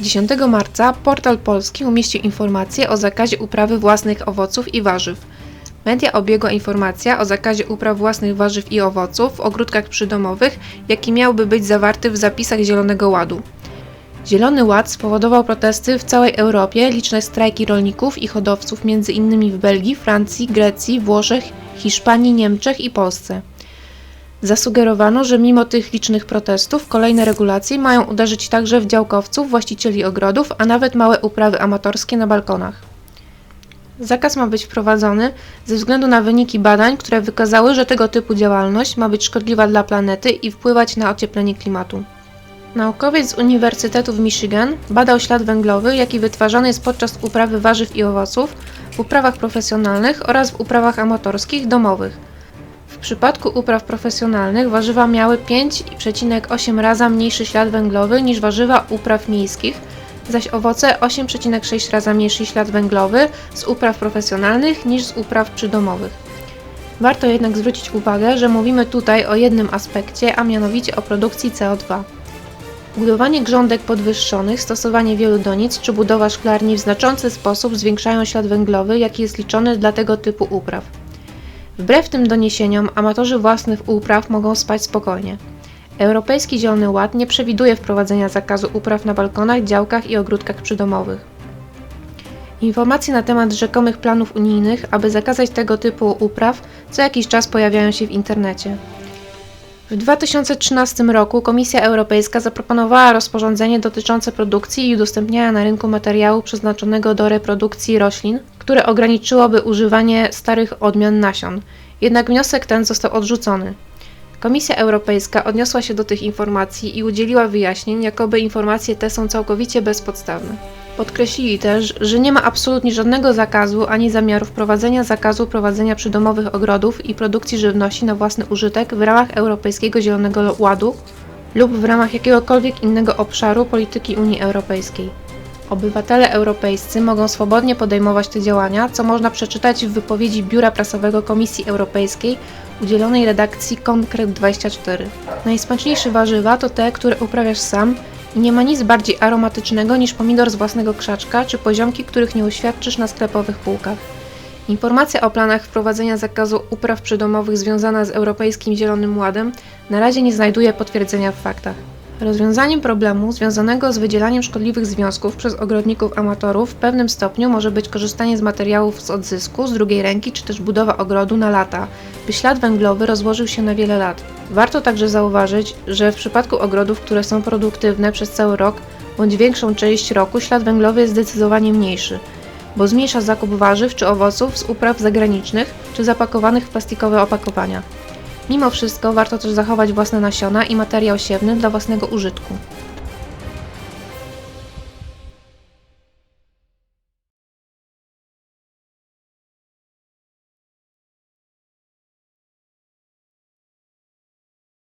10 marca portal polski umieścił informację o zakazie uprawy własnych owoców i warzyw. Media obiegła informacja o zakazie upraw własnych warzyw i owoców w ogródkach przydomowych, jaki miałby być zawarty w zapisach Zielonego Ładu. Zielony Ład spowodował protesty w całej Europie, liczne strajki rolników i hodowców m.in. w Belgii, Francji, Grecji, Włoszech, Hiszpanii, Niemczech i Polsce. Zasugerowano, że mimo tych licznych protestów kolejne regulacje mają uderzyć także w działkowców, właścicieli ogrodów, a nawet małe uprawy amatorskie na balkonach. Zakaz ma być wprowadzony ze względu na wyniki badań, które wykazały, że tego typu działalność ma być szkodliwa dla planety i wpływać na ocieplenie klimatu. Naukowiec z Uniwersytetu w Michigan badał ślad węglowy, jaki wytwarzany jest podczas uprawy warzyw i owoców w uprawach profesjonalnych oraz w uprawach amatorskich domowych. W przypadku upraw profesjonalnych warzywa miały 5,8 raza mniejszy ślad węglowy niż warzywa upraw miejskich, zaś owoce 8,6 raza mniejszy ślad węglowy z upraw profesjonalnych niż z upraw przydomowych. Warto jednak zwrócić uwagę, że mówimy tutaj o jednym aspekcie, a mianowicie o produkcji CO2. Budowanie grządek podwyższonych, stosowanie wielu donic czy budowa szklarni w znaczący sposób zwiększają ślad węglowy, jaki jest liczony dla tego typu upraw. Wbrew tym doniesieniom, amatorzy własnych upraw mogą spać spokojnie. Europejski Zielony Ład nie przewiduje wprowadzenia zakazu upraw na balkonach, działkach i ogródkach przydomowych. Informacje na temat rzekomych planów unijnych, aby zakazać tego typu upraw, co jakiś czas pojawiają się w internecie. W 2013 roku Komisja Europejska zaproponowała rozporządzenie dotyczące produkcji i udostępniania na rynku materiału przeznaczonego do reprodukcji roślin, które ograniczyłoby używanie starych odmian nasion. Jednak wniosek ten został odrzucony. Komisja Europejska odniosła się do tych informacji i udzieliła wyjaśnień, jakoby informacje te są całkowicie bezpodstawne. Podkreślili też, że nie ma absolutnie żadnego zakazu ani zamiaru wprowadzenia zakazu prowadzenia przydomowych ogrodów i produkcji żywności na własny użytek w ramach Europejskiego Zielonego Ładu lub w ramach jakiegokolwiek innego obszaru polityki Unii Europejskiej. Obywatele europejscy mogą swobodnie podejmować te działania, co można przeczytać w wypowiedzi Biura Prasowego Komisji Europejskiej udzielonej redakcji Konkret 24. Najsmaczniejsze warzywa to te, które uprawiasz sam nie ma nic bardziej aromatycznego niż pomidor z własnego krzaczka czy poziomki, których nie uświadczysz na sklepowych półkach. Informacja o planach wprowadzenia zakazu upraw przydomowych związana z Europejskim Zielonym Ładem na razie nie znajduje potwierdzenia w faktach. Rozwiązaniem problemu związanego z wydzielaniem szkodliwych związków przez ogrodników amatorów w pewnym stopniu może być korzystanie z materiałów z odzysku z drugiej ręki czy też budowa ogrodu na lata, by ślad węglowy rozłożył się na wiele lat. Warto także zauważyć, że w przypadku ogrodów, które są produktywne przez cały rok bądź większą część roku, ślad węglowy jest zdecydowanie mniejszy, bo zmniejsza zakup warzyw czy owoców z upraw zagranicznych czy zapakowanych w plastikowe opakowania. Mimo wszystko warto też zachować własne nasiona i materiał siewny dla własnego użytku.